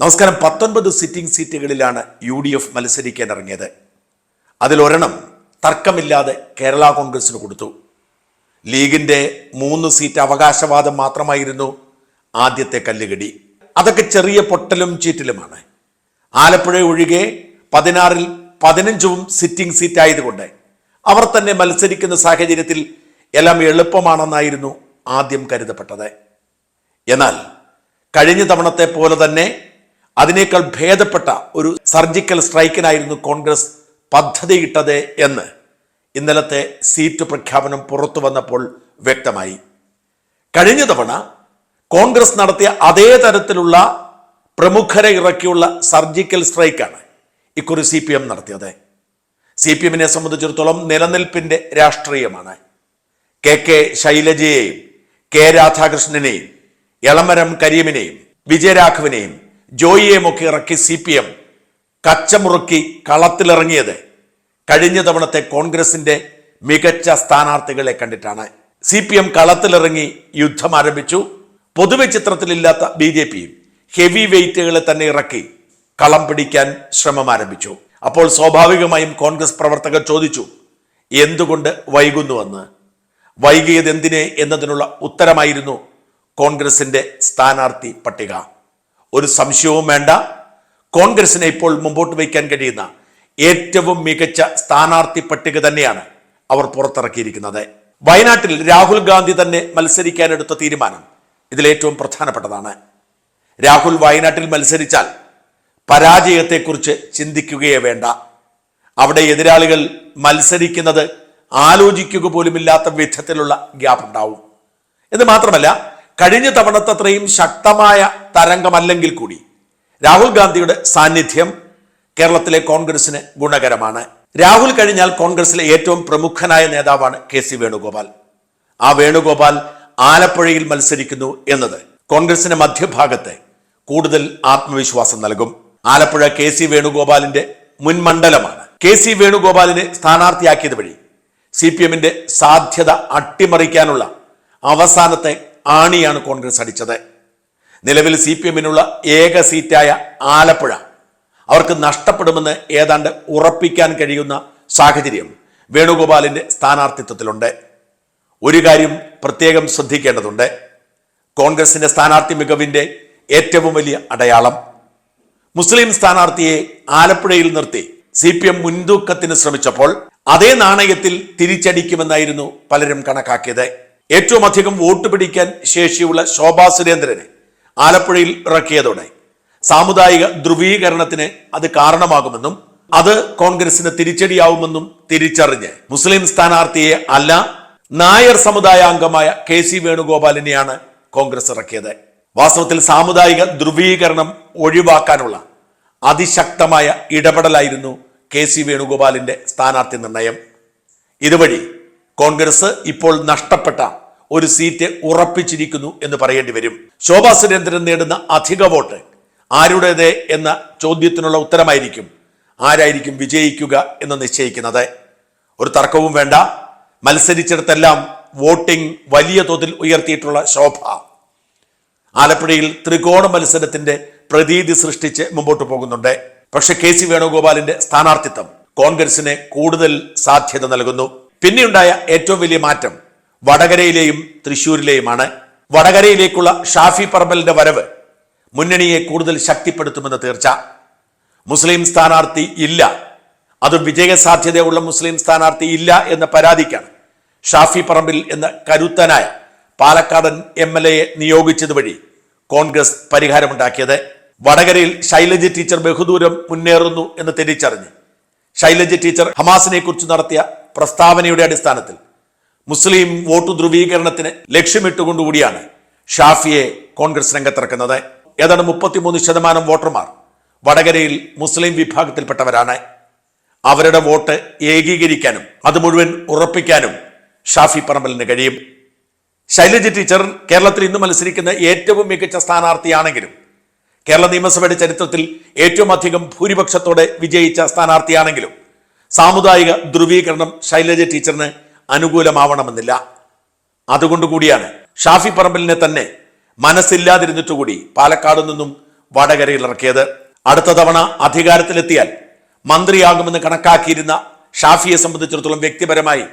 നമസ്കാരം. പത്തൊൻപത് സിറ്റിംഗ് സീറ്റുകളിലാണ് യു ഡി എഫ് മത്സരിക്കാൻ ഇറങ്ങിയത് അതിലൊരെണ്ണം തർക്കമില്ലാതെ കേരള കോൺഗ്രസിന് കൊടുത്തു. ലീഗിന്റെ മൂന്ന് സീറ്റ് അവകാശവാദം മാത്രമായിരുന്നു ആദ്യത്തെ കല്ലുകടി. അതൊക്കെ ചെറിയ പൊട്ടലും ചീറ്റലുമാണ്. ആലപ്പുഴ ഒഴികെ പതിനാറിൽ പതിനഞ്ചും സിറ്റിംഗ് സീറ്റ് ആയതുകൊണ്ട് അവർ തന്നെ മത്സരിക്കുന്ന സാഹചര്യത്തിൽ എല്ലാം എളുപ്പമാണെന്നായിരുന്നു ആദ്യം കരുതപ്പെട്ടത്. എന്നാൽ കഴിഞ്ഞ തവണത്തെ പോലെ തന്നെ അതിനേക്കാൾ ഭേദപ്പെട്ട ഒരു സർജിക്കൽ സ്ട്രൈക്കിനായിരുന്നു കോൺഗ്രസ് പദ്ധതിയിട്ടത് എന്ന് ഇന്നലത്തെ സീറ്റ് പ്രഖ്യാപനം പുറത്തു വന്നപ്പോൾ വ്യക്തമായി. കഴിഞ്ഞ തവണ കോൺഗ്രസ് നടത്തിയ അതേ തരത്തിലുള്ള പ്രമുഖരെ ഇറക്കിയുള്ള സർജിക്കൽ സ്ട്രൈക്കാണ് ഇക്കുറി സി പി എം നടത്തിയത്. സി പി എമ്മിനെ സംബന്ധിച്ചിടത്തോളം നിലനിൽപ്പിന്റെ രാഷ്ട്രീയമാണ്. കെ കെ ശൈലജയെയും കെ രാധാകൃഷ്ണനെയും എളമരം കരീമിനെയും വിജയരാഘവനെയും ജോയിയെയും ഒക്കെ ഇറക്കി സി പി എം കച്ചമുറുക്കി കളത്തിലിറങ്ങിയത്. കഴിഞ്ഞ തവണത്തെ കോൺഗ്രസിന്റെ മികച്ച സ്ഥാനാർത്ഥികളെ കണ്ടിട്ടാണ്. സി പി എം കളത്തിലിറങ്ങി യുദ്ധം ആരംഭിച്ചു. പൊതുവെ ചിത്രത്തിലില്ലാത്ത ബി ജെ പിയും ഹെവി വെയിറ്റുകളെ തന്നെ ഇറക്കി കളം പിടിക്കാൻ ശ്രമം ആരംഭിച്ചു. അപ്പോൾ സ്വാഭാവികമായും കോൺഗ്രസ് പ്രവർത്തകർ ചോദിച്ചു എന്തുകൊണ്ട് വൈകുന്നുവെന്ന്? വൈകിയത് എന്തിനെ എന്നതിനുള്ള ഉത്തരമായിരുന്നു കോൺഗ്രസിന്റെ സ്ഥാനാർത്ഥി പട്ടിക. ഒരു സംശയവും വേണ്ട. കോൺഗ്രസിനെ ഇപ്പോൾ മുമ്പോട്ട് വയ്ക്കാൻ കഴിയുന്ന ഏറ്റവും മികച്ച സ്ഥാനാർത്ഥി പട്ടിക തന്നെയാണ് അവർ പുറത്തിറക്കിയിരിക്കുന്നത്. വയനാട്ടിൽ രാഹുൽ ഗാന്ധി തന്നെ മത്സരിക്കാനെടുത്ത തീരുമാനം ഇതിലേറ്റവും പ്രധാനപ്പെട്ടതാണ്. രാഹുൽ വയനാട്ടിൽ മത്സരിച്ചാൽ പരാജയത്തെക്കുറിച്ച് ചിന്തിക്കുകയേ വേണ്ട. അവിടെ എതിരാളികൾ മത്സരിക്കുന്നത് ആലോചിക്കുക പോലുമില്ലാത്ത വിധത്തിലുള്ള ഗ്യാപ്പ് ഉണ്ടാവും. എന്ന് മാത്രമല്ല കഴിഞ്ഞ തവണത്തത്രയും ശക്തമായ തരംഗമല്ലെങ്കിൽ കൂടി രാഹുൽ ഗാന്ധിയുടെ സാന്നിധ്യം കേരളത്തിലെ കോൺഗ്രസിന് ഗുണകരമാണ്. രാഹുൽ കഴിഞ്ഞാൽ കോൺഗ്രസിലെ ഏറ്റവും പ്രമുഖനായ നേതാവാണ് കെ സി വേണുഗോപാൽ. ആ വേണുഗോപാൽ ആലപ്പുഴയിൽ മത്സരിക്കുന്നു എന്നത് കോൺഗ്രസിന്റെ മധ്യഭാഗത്തെ കൂടുതൽ ആത്മവിശ്വാസം നൽകും. ആലപ്പുഴ കെ സി വേണുഗോപാലിന്റെ മുൻമണ്ഡലമാണ്. കെ സി വേണുഗോപാലിനെ സ്ഥാനാർത്ഥിയാക്കിയത് വഴി സി പി എമ്മിന്റെ സാധ്യത അട്ടിമറിക്കാനുള്ള അവസാനത്തെ ആണിയാണ് കോൺഗ്രസ് അടിച്ചത്. നിലവിൽ സി പി എമ്മിനുള്ള ഏക സീറ്റായ ആലപ്പുഴ അവർക്ക് നഷ്ടപ്പെടുമെന്ന് ഏതാണ്ട് ഉറപ്പിക്കാൻ കഴിയുന്ന സാഹചര്യം വേണുഗോപാലിന്റെ സ്ഥാനാർത്ഥിത്വത്തിലുണ്ട്. ഒരു കാര്യം പ്രത്യേകം ശ്രദ്ധിക്കേണ്ടതുണ്ട്. കോൺഗ്രസിന്റെ സ്ഥാനാർത്ഥി മികവിന്റെ ഏറ്റവും വലിയ അടയാളം മുസ്ലിം സ്ഥാനാർത്ഥിയെ ആലപ്പുഴയിൽ നിർത്തി സി പി എം മുൻതൂക്കത്തിന് ശ്രമിച്ചപ്പോൾ അതേ നാണയത്തിൽ തിരിച്ചടിക്കുമെന്നായിരുന്നു പലരും കണക്കാക്കിയത്. ഏറ്റവും അധികം വോട്ട് പിടിക്കാൻ ശേഷിയുള്ള ശോഭാ സുരേന്ദ്രനെ ആലപ്പുഴയിൽ ഇറക്കിയതോടെ സാമുദായിക ധ്രുവീകരണത്തിന് അത് കാരണമാകുമെന്നും അത് കോൺഗ്രസിന് തിരിച്ചടിയാവുമെന്നും തിരിച്ചറിഞ്ഞ് മുസ്ലിം സ്ഥാനാർത്ഥിയെ അല്ല നായർ സമുദായ അംഗമായ കെ സി വേണുഗോപാലിനെയാണ് കോൺഗ്രസ് ഇറക്കിയത്. വാസ്തവത്തിൽ സാമുദായിക ധ്രുവീകരണം ഒഴിവാക്കാനുള്ള അതിശക്തമായ ഇടപെടലായിരുന്നു കെ സി വേണുഗോപാലിന്റെ സ്ഥാനാർത്ഥി നിർണയം. ഇതുവഴി കോൺഗ്രസ് ഇപ്പോൾ നഷ്ടപ്പെട്ട ഒരു സീറ്റ് ഉറപ്പിച്ചിരിക്കുന്നു എന്ന് പറയേണ്ടി വരും. ശോഭാ സുരേന്ദ്രൻ നേടുന്ന അധിക വോട്ട് ആരുടേത് എന്ന ചോദ്യത്തിനുള്ള ഉത്തരമായിരിക്കും ആരായിരിക്കും വിജയിക്കുക എന്ന് നിശ്ചയിക്കുന്നത്. ഒരു തർക്കവും വേണ്ട. മത്സരിച്ചിടത്തെല്ലാം വോട്ടിംഗ് വലിയ തോതിൽ ഉയർത്തിയിട്ടുള്ള ശോഭ. ആലപ്പുഴയിൽ ത്രികോണ മത്സരത്തിന്റെ പ്രതീതി സൃഷ്ടിച്ച് മുമ്പോട്ട് പോകുന്നുണ്ട്. പക്ഷെ കെ സി വേണുഗോപാലിന്റെ സ്ഥാനാർത്ഥിത്വം കോൺഗ്രസിന് കൂടുതൽ സാധ്യത നൽകുന്നു. പിന്നെയുണ്ടായ ഏറ്റവും വലിയ മാറ്റം വടകരയിലെയും തൃശൂരിലെയുമാണ് വടകരയിലേക്കുള്ള ഷാഫി പറമ്പലിന്റെ വരവ് മുന്നണിയെ കൂടുതൽ ശക്തിപ്പെടുത്തുമെന്ന് തീർച്ച. മുസ്ലിം സ്ഥാനാർത്ഥി ഇല്ല. അതും വിജയസാധ്യതയുള്ള മുസ്ലിം സ്ഥാനാർത്ഥി ഇല്ല എന്ന പരാതിക്കാണ് ഷാഫി പറമ്പിൽ എന്ന കരുത്തനായ പാലക്കാടൻ എം എൽ എയെ നിയോഗിച്ചത് വഴി കോൺഗ്രസ് പരിഹാരമുണ്ടാക്കിയത്. വടകരയിൽ ശൈലജ ടീച്ചർ ബഹുദൂരം മുന്നേറുന്നു എന്ന് തിരിച്ചറിഞ്ഞ് ശൈലജ ടീച്ചർ ഹമാസിനെ കുറിച്ച് നടത്തിയ പ്രസ്താവനയുടെ അടിസ്ഥാനത്തിൽ മുസ്ലിം വോട്ട് ധ്രുവീകരണത്തിന് ലക്ഷ്യമിട്ടുകൊണ്ടുകൂടിയാണ് ഷാഫിയെ കോൺഗ്രസ് രംഗത്തിറക്കുന്നത്. ഏതാണ്ട് മുപ്പത്തിമൂന്ന് ശതമാനം വോട്ടർമാർ വടകരയിൽ മുസ്ലിം വിഭാഗത്തിൽപ്പെട്ടവരാണ്. അവരുടെ വോട്ട് ഏകീകരിക്കാനും അത് മുഴുവൻ ഉറപ്പിക്കാനും ഷാഫി പറമ്പലിന് കഴിയും. ശൈലജ ടീച്ചർ കേരളത്തിൽ ഇന്ന് മത്സരിക്കുന്ന ഏറ്റവും മികച്ച സ്ഥാനാർത്ഥിയാണെങ്കിലും കേരള നിയമസഭയുടെ ചരിത്രത്തിൽ ഏറ്റവും അധികം ഭൂരിപക്ഷത്തോടെ വിജയിച്ച സ്ഥാനാർത്ഥിയാണെങ്കിലും സാമുദായിക ധ്രുവീകരണം ശൈലജ ടീച്ചറിന് അനുകൂലമാവണമെന്നില്ല. അതുകൊണ്ടുകൂടിയാണ് ഷാഫി പറമ്പലിനെ തന്നെ മനസ്സില്ലാതിരുന്നിട്ടുകൂടി പാലക്കാട് നിന്നും വടകരയിൽ ഇറക്കിയത്. അടുത്ത തവണ അധികാരത്തിലെത്തിയാൽ മന്ത്രിയാകുമെന്ന് കണക്കാക്കിയിരുന്ന ഷാഫിയെ സംബന്ധിച്ചിടത്തോളം വ്യക്തിപരമായി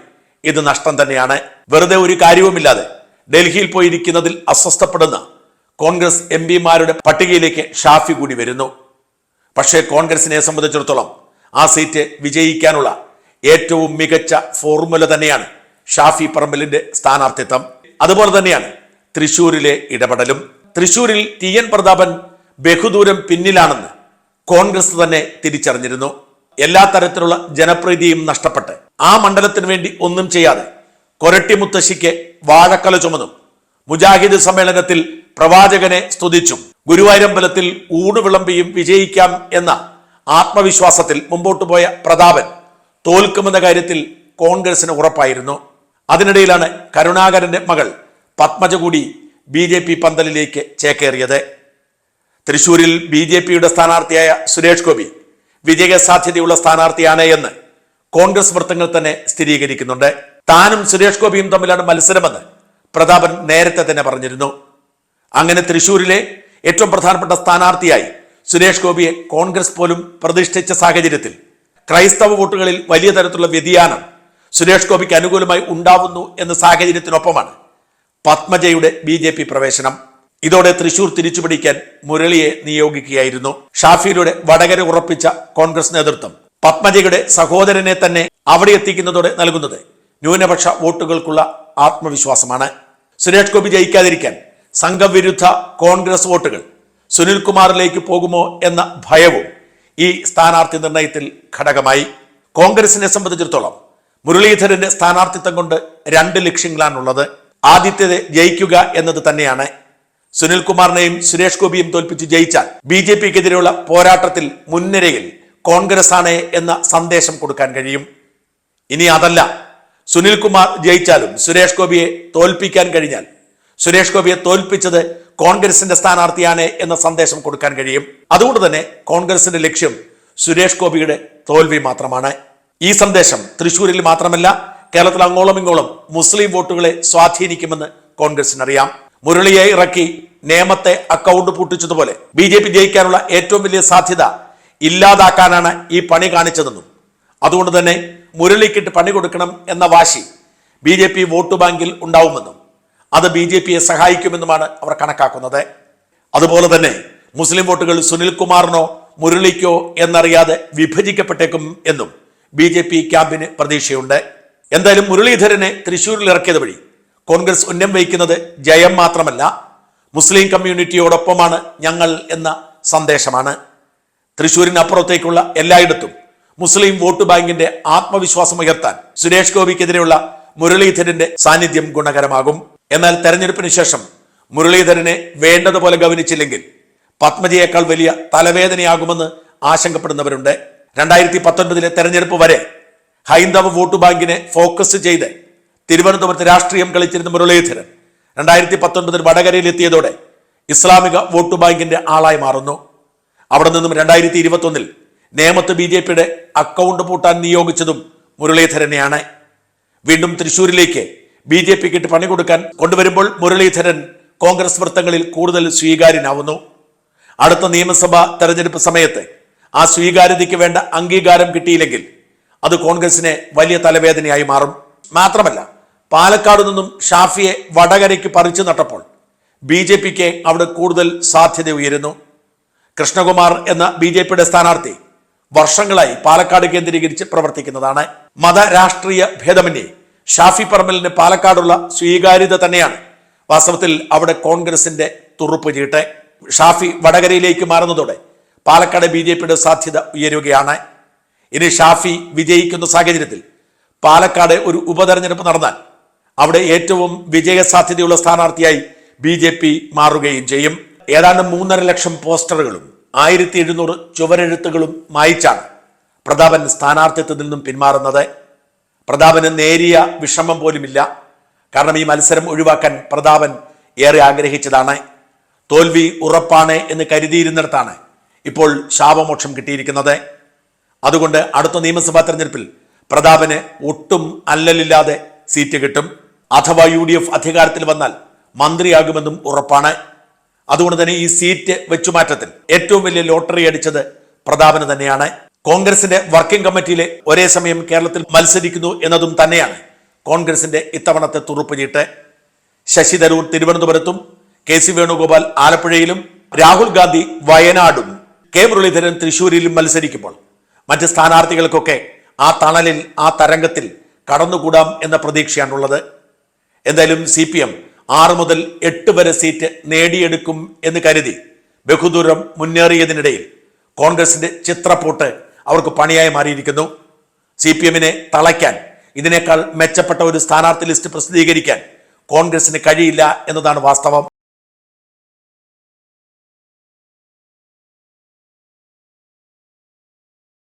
ഇത് നഷ്ടം തന്നെയാണ്. വെറുതെ ഒരു കാര്യവുമില്ലാതെ ഡൽഹിയിൽ പോയിരിക്കുന്നതിൽ അസ്വസ്ഥപ്പെടുന്ന കോൺഗ്രസ് എം പിമാരുടെ പട്ടികയിലേക്ക് ഷാഫി കൂടി വരുന്നു. പക്ഷേ കോൺഗ്രസിനെ സംബന്ധിച്ചിടത്തോളം ആ സീറ്റ് വിജയിക്കാനുള്ള ഏറ്റവും മികച്ച ഫോർമുല തന്നെയാണ് ഷാഫി പറമ്പലിന്റെ സ്ഥാനാർത്ഥിത്വം. അതുപോലെ തന്നെയാണ് തൃശൂരിലെ ഇടപെടലും. തൃശൂരിൽ ടി എൻ പ്രതാപൻ ബഹുദൂരം പിന്നിലാണെന്ന് കോൺഗ്രസ് തന്നെ തിരിച്ചറിഞ്ഞിരുന്നു. എല്ലാ തരത്തിലുള്ള ജനപ്രീതിയും നഷ്ടപ്പെട്ട് ആ മണ്ഡലത്തിന് വേണ്ടി ഒന്നും ചെയ്യാതെ കൊരട്ടി മുത്തശ്ശിക്ക് വാഴക്കല ചുമന്നും. മുജാഹിദ് സമ്മേളനത്തിൽ പ്രവാചകനെ സ്തുതിച്ചും ഗുരുവായൂരമ്പലത്തിൽ ഊണ് വിളമ്പിയും വിജയിക്കാം എന്ന ആത്മവിശ്വാസത്തിൽ മുമ്പോട്ട് പോയ പ്രതാപൻ തോൽക്കുമെന്ന കാര്യത്തിൽ കോൺഗ്രസിന് ഉറപ്പായിരുന്നു. അതിനിടയിലാണ് കരുണാകരന്റെ മകൾ പത്മജ കൂടി ബി ജെ പി പന്തലിലേക്ക് ചേക്കേറിയത്. തൃശൂരിൽ ബി ജെ പിയുടെ സ്ഥാനാർത്ഥിയായ സുരേഷ് ഗോപി വിജയ സാധ്യതയുള്ള സ്ഥാനാർത്ഥിയാണ് എന്ന് കോൺഗ്രസ് വൃത്തങ്ങൾ തന്നെ സ്ഥിരീകരിക്കുന്നുണ്ട്. താനും സുരേഷ് ഗോപിയും തമ്മിലാണ് മത്സരമെന്ന് പ്രതാപൻ നേരത്തെ തന്നെ പറഞ്ഞിരുന്നു. അങ്ങനെ തൃശൂരിലെ ഏറ്റവും പ്രധാനപ്പെട്ട സ്ഥാനാർത്ഥിയായി സുരേഷ് ഗോപിയെ കോൺഗ്രസ് പോലും പ്രതിഷ്ഠിച്ച സാഹചര്യത്തിൽ ക്രൈസ്തവ വോട്ടുകളിൽ വലിയ തരത്തിലുള്ള വ്യതിയാനം സുരേഷ് ഗോപിക്ക് അനുകൂലമായി ഉണ്ടാവുന്നു എന്ന സാഹചര്യത്തിനൊപ്പമാണ് പത്മജയുടെ ബി ജെ പി പ്രവേശനം. ഇതോടെ തൃശൂർ തിരിച്ചുപിടിക്കാൻ മുരളിയെ നിയോഗിക്കുകയായിരുന്നു. ഷാഫിയിലൂടെ വടകര ഉറപ്പിച്ച കോൺഗ്രസ് നേതൃത്വം പത്മജയുടെ സഹോദരനെ തന്നെ അവിടെ എത്തിക്കുന്നതോടെ നൽകുന്നത് ന്യൂനപക്ഷ വോട്ടുകൾക്കുള്ള ആത്മവിശ്വാസമാണ്. സുരേഷ് ഗോപി ജയിക്കാതിരിക്കാൻ സംഘവിരുദ്ധ കോൺഗ്രസ് വോട്ടുകൾ സുനിൽകുമാറിലേക്ക് പോകുമോ എന്ന ഭയവും ഈ സ്ഥാനാർത്ഥി നിർണയത്തിൽ ഘടകമായി. കോൺഗ്രസിനെ സംബന്ധിച്ചിടത്തോളം മുരളീധരന്റെ സ്ഥാനാർത്ഥിത്വം കൊണ്ട് രണ്ട് ലക്ഷ്യങ്ങളാണുള്ളത്. ആദ്യത്തേത് ജയിക്കുക എന്നത് തന്നെയാണ്. സുനിൽകുമാറിനെയും സുരേഷ് ഗോപിയും തോൽപ്പിച്ച് ജയിച്ചാൽ ബി ജെ പിക്കെതിരെയുള്ള പോരാട്ടത്തിൽ മുൻനിരയിൽ കോൺഗ്രസ് ആണ് എന്ന സന്ദേശം കൊടുക്കാൻ കഴിയും. ഇനി അതല്ല. സുനിൽകുമാർ ജയിച്ചാലും സുരേഷ് ഗോപിയെ തോൽപ്പിക്കാൻ കഴിഞ്ഞാൽ സുരേഷ് ഗോപിയെ തോൽപ്പിച്ചത് കോൺഗ്രസിന്റെ സ്ഥാനാർത്ഥിയാണ് എന്ന സന്ദേശം കൊടുക്കാൻ കഴിയും. അതുകൊണ്ട് തന്നെ കോൺഗ്രസിന്റെ ലക്ഷ്യം സുരേഷ് ഗോപിയുടെ തോൽവി മാത്രമാണ്. ഈ സന്ദേശം തൃശൂരിൽ മാത്രമല്ല കേരളത്തിൽ അങ്ങോളം ഇങ്ങോളം മുസ്ലിം വോട്ടുകളെ സ്വാധീനിക്കുമെന്ന് കോൺഗ്രസിനറിയാം. മുരളിയെ ഇറക്കി നേമത്തെ അക്കൗണ്ട് പൂട്ടിച്ചതുപോലെ ബി ജെ പി ജയിക്കാനുള്ള ഏറ്റവും വലിയ സാധ്യത ഇല്ലാതാക്കാനാണ് ഈ പണി കാണിച്ചതെന്നും അതുകൊണ്ട് തന്നെ മുരളിക്കിട്ട് പണി കൊടുക്കണം എന്ന വാശി ബി ജെ പി വോട്ട് ബാങ്കിൽ ഉണ്ടാവുമെന്നും അത് ബി ജെ പിയെ സഹായിക്കുമെന്നുമാണ് അവർ കണക്കാക്കുന്നത്. അതുപോലെ തന്നെ മുസ്ലിം വോട്ടുകൾ സുനിൽകുമാറിനോ മുരളിക്കോ എന്നറിയാതെ വിഭജിക്കപ്പെട്ടേക്കും എന്നും ബി ജെ പി ക്യാമ്പിന് പ്രതീക്ഷയുണ്ട്. എന്തായാലും മുരളീധരനെ തൃശ്ശൂരിൽ ഇറക്കിയത് വഴി കോൺഗ്രസ് ഉന്നം വഹിക്കുന്നത് ജയം മാത്രമല്ല മുസ്ലിം കമ്മ്യൂണിറ്റിയോടൊപ്പമാണ് ഞങ്ങൾ എന്ന സന്ദേശമാണ്. തൃശൂരിനപ്പുറത്തേക്കുള്ള എല്ലായിടത്തും മുസ്ലിം വോട്ട് ബാങ്കിന്റെ ആത്മവിശ്വാസം ഉയർത്താൻ സുരേഷ് ഗോപിക്കെതിരെയുള്ള മുരളീധരന്റെ സാന്നിധ്യം ഗുണകരമാകും. എന്നാൽ തെരഞ്ഞെടുപ്പിന് ശേഷം മുരളീധരനെ വേണ്ടതുപോലെ ഗവനിച്ചില്ലെങ്കിൽ പത്മജിയേക്കാൾ വലിയ തലവേദനയാകുമെന്ന് ആശങ്കപ്പെടുന്നവരുണ്ട്. രണ്ടായിരത്തി പത്തൊൻപതിലെ തെരഞ്ഞെടുപ്പ് വരെ ഹൈന്ദവ വോട്ട് ബാങ്കിനെ ഫോക്കസ് ചെയ്ത് തിരുവനന്തപുരത്ത് രാഷ്ട്രീയം കളിച്ചിരുന്ന മുരളീധരൻ രണ്ടായിരത്തി പത്തൊൻപതിൽ വടകരയിൽ എത്തിയതോടെ ഇസ്ലാമിക വോട്ട് ബാങ്കിന്റെ ആളായി മാറുന്നു. അവിടെ നിന്നും രണ്ടായിരത്തി ഇരുപത്തൊന്നിൽ നേമത്ത് ബി ജെ പിയുടെ അക്കൗണ്ട് പൂട്ടാൻ നിയോഗിച്ചതും മുരളീധരനെയാണ്. വീണ്ടും തൃശൂരിലേക്ക് ബി ജെ പിക്ക് ഇട്ട് പണി കൊടുക്കാൻ കൊണ്ടുവരുമ്പോൾ മുരളീധരൻ കോൺഗ്രസ് വൃത്തങ്ങളിൽ കൂടുതൽ സ്വീകാര്യനാവുന്നു. അടുത്ത നിയമസഭാ തെരഞ്ഞെടുപ്പ് സമയത്ത് ആ സ്വീകാര്യതയ്ക്ക് വേണ്ട അംഗീകാരം കിട്ടിയില്ലെങ്കിൽ അത് കോൺഗ്രസിനെ വലിയ തലവേദനയായി മാറും. മാത്രമല്ല പാലക്കാട് നിന്നും ഷാഫിയെ വടകരയ്ക്ക് പറിച്ചു നട്ടപ്പോൾ ബി ജെ പിക്ക് അവിടെ കൂടുതൽ സാധ്യത ഉയരുന്നു. കൃഷ്ണകുമാർ എന്ന ബി ജെ പിയുടെ സ്ഥാനാർത്ഥി വർഷങ്ങളായി പാലക്കാട് കേന്ദ്രീകരിച്ച് പ്രവർത്തിക്കുന്നതാണ്. മത രാഷ്ട്രീയ ഭേദമന്യേ ഷാഫി പറമ്പലിന് പാലക്കാടുള്ള സ്വീകാര്യത തന്നെയാണ്. വാസ്തവത്തിൽ അവിടെ കോൺഗ്രസിന്റെ തുറുപ്പ് ചീട്ടെ ഷാഫി വടകരയിലേക്ക് മാറുന്നതോടെ പാലക്കാട് ബി ജെ പിയുടെ സാധ്യത ഉയരുകയാണ്. ഇനി ഷാഫി വിജയിക്കുന്ന സാഹചര്യത്തിൽ പാലക്കാട് ഒരു ഉപതെരഞ്ഞെടുപ്പ് നടന്നാൽ അവിടെ ഏറ്റവും വിജയ സാധ്യതയുള്ള സ്ഥാനാർത്ഥിയായി ബി ജെ പി മാറുകയും ചെയ്യും. ഏതാണ്ട് മൂന്നര ലക്ഷം പോസ്റ്ററുകളും ആയിരത്തി എഴുന്നൂറ് ചുവരെഴുത്തുകളും മായിച്ചാണ് പ്രതാപൻ സ്ഥാനാർത്ഥിത്വത്തിൽ നിന്നും പിന്മാറുന്നത്. പ്രതാപന് നേരിയ വിഷമം പോലുമില്ല. കാരണം ഈ മത്സരം ഒഴിവാക്കാൻ പ്രതാപൻ ഏറെ ആഗ്രഹിച്ചതാണ്. തോൽവി ഉറപ്പാണ് എന്ന് കരുതിയിരുന്നിടത്താണ് ഇപ്പോൾ ശാപമോക്ഷം കിട്ടിയിരിക്കുന്നത്. അതുകൊണ്ട് അടുത്ത നിയമസഭാ തെരഞ്ഞെടുപ്പിൽ പ്രതാപന് ഒട്ടും അല്ലലില്ലാതെ സീറ്റ് കിട്ടും. അഥവാ യു ഡി എഫ് അധികാരത്തിൽ വന്നാൽ മന്ത്രിയാകുമെന്നും ഉറപ്പാണ്. അതുകൊണ്ട് തന്നെ ഈ സീറ്റ് വെച്ചുമാറ്റത്തിൽ ഏറ്റവും വലിയ ലോട്ടറി അടിച്ചത് പ്രതാപന് തന്നെയാണ്. കോൺഗ്രസിന്റെ വർക്കിംഗ് കമ്മിറ്റിയിലെ ഒരേ സമയം കേരളത്തിൽ മത്സരിക്കുന്നു എന്നതും തന്നെയാണ് കോൺഗ്രസിന്റെ ഇത്തവണത്തെ തുറുപ്പ് ചീട്ട്. ശശി തരൂർ തിരുവനന്തപുരത്തും കെ സി വേണുഗോപാൽ ആലപ്പുഴയിലും രാഹുൽ ഗാന്ധി വയനാടും. കെ മുരളീധരൻ തൃശൂരിലും മത്സരിക്കുമ്പോൾ മറ്റ് സ്ഥാനാർത്ഥികൾക്കൊക്കെ ആ തണലിൽ ആ തരംഗത്തിൽ കടന്നുകൂടാം എന്ന പ്രതീക്ഷയാണുള്ളത്. എന്തായാലും സി പി എം ആറ് മുതൽ എട്ട് വരെ സീറ്റ് നേടിയെടുക്കും എന്ന് കരുതി ബഹുദൂരം മുന്നേറിയതിനിടയിൽ കോൺഗ്രസിന്റെ ചിത്രപ്പോട്ട് അവർക്ക് പണിയായി മാറിയിരിക്കുന്നു. സി പി എമ്മിനെ തളയ്ക്കാൻ ഇതിനേക്കാൾ മെച്ചപ്പെട്ട ഒരു സ്ഥാനാർത്ഥി ലിസ്റ്റ് പ്രസിദ്ധീകരിക്കാൻ കോൺഗ്രസിന് കഴിയില്ല എന്നതാണ് വാസ്തവം.